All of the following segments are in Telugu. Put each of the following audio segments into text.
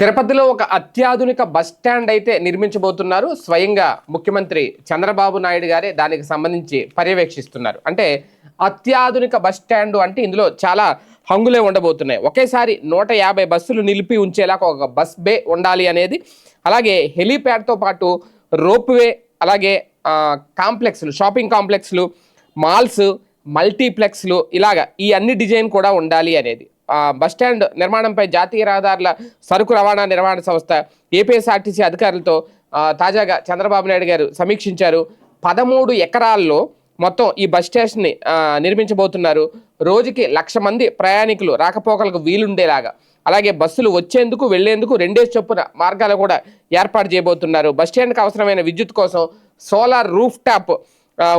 తిరుపతిలో ఒక అత్యాధునిక బస్ స్టాండ్ అయితే నిర్మించబోతున్నారు. స్వయంగా ముఖ్యమంత్రి చంద్రబాబు నాయుడు గారే దానికి సంబంధించి పర్యవేక్షిస్తున్నారు. అంటే అత్యాధునిక బస్ స్టాండ్ అంటే ఇందులో చాలా హంగులే ఉండబోతున్నాయి. ఒకేసారి నూట యాభై బస్సులు నిలిపి ఉంచేలాగా ఒక బస్ బే ఉండాలి అనేది అలాగే హెలీప్యాడ్తో పాటు రోప్వే అలాగే కాంప్లెక్స్లు షాపింగ్ కాంప్లెక్స్లు మాల్స్ మల్టీప్లెక్స్లు ఇలాగా ఈ అన్ని డిజైన్ కూడా ఉండాలి అనేది. బస్టాండ్ బస్ స్టాండ్ నిర్మాణంపై జాతీయ రహదారుల సరుకు రవాణా నిర్వహణ సంస్థ ఏపీఎస్ఆర్టీసీ అధికారులతో తాజాగా చంద్రబాబు నాయుడు గారు సమీక్షించారు. పదమూడు ఎకరాల్లో మొత్తం ఈ బస్ స్టేషన్ని నిర్మించబోతున్నారు. రోజుకి లక్ష మంది ప్రయాణికులు రాకపోకలకు వీలుండేలాగా. అలాగే బస్సులు వచ్చేందుకు వెళ్ళేందుకు రెండే చొప్పున మార్గాలు కూడా ఏర్పాటు చేయబోతున్నారు. బస్ స్టాండ్కి అవసరమైన విద్యుత్ కోసం సోలార్ రూఫ్ టాప్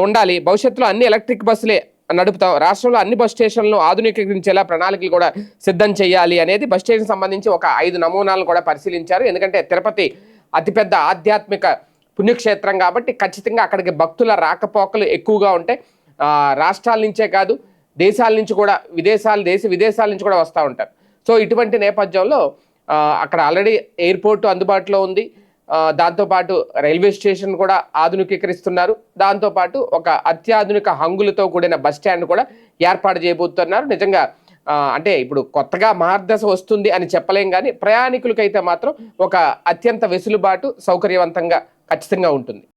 ఉండాలి. భవిష్యత్తులో అన్ని ఎలక్ట్రిక్ బస్సులే నడుపుతాం రాష్ట్రంలో అన్ని బస్ స్టేషన్లను ఆధునీకరించేలా ప్రణాళికలు కూడా సిద్ధం చేయాలి అనేది బస్ స్టేషన్ సంబంధించి ఒక ఐదు నమూనాలను కూడా పరిశీలించారు. ఎందుకంటే తిరుపతి అతిపెద్ద ఆధ్యాత్మిక పుణ్యక్షేత్రం కాబట్టి ఖచ్చితంగా అక్కడికి భక్తుల రాకపోకలు ఎక్కువగా ఉంటాయి. రాష్ట్రాల నుంచే కాదు దేశాల నుంచి కూడా విదేశాలు దేశ విదేశాల నుంచి కూడా వస్తూ ఉంటారు. సో ఇటువంటి నేపథ్యంలో అక్కడ ఆల్రెడీ ఎయిర్పోర్ట్ అందుబాటులో ఉంది. దాంతోపాటు రైల్వే స్టేషన్ కూడా ఆధునికీకరిస్తున్నారు. దాంతోపాటు ఒక అత్యాధునిక హంగులతో కూడిన బస్ స్టాండ్ కూడా ఏర్పాటు చేయబోతున్నారు. నిజంగా అంటే ఇప్పుడు కొత్తగా మార్గదశ వస్తుంది అని చెప్పలేం కానీ ప్రయాణికులకైతే మాత్రం ఒక అత్యంత వెసులుబాటు సౌకర్యవంతంగా ఖచ్చితంగా ఉంటుంది.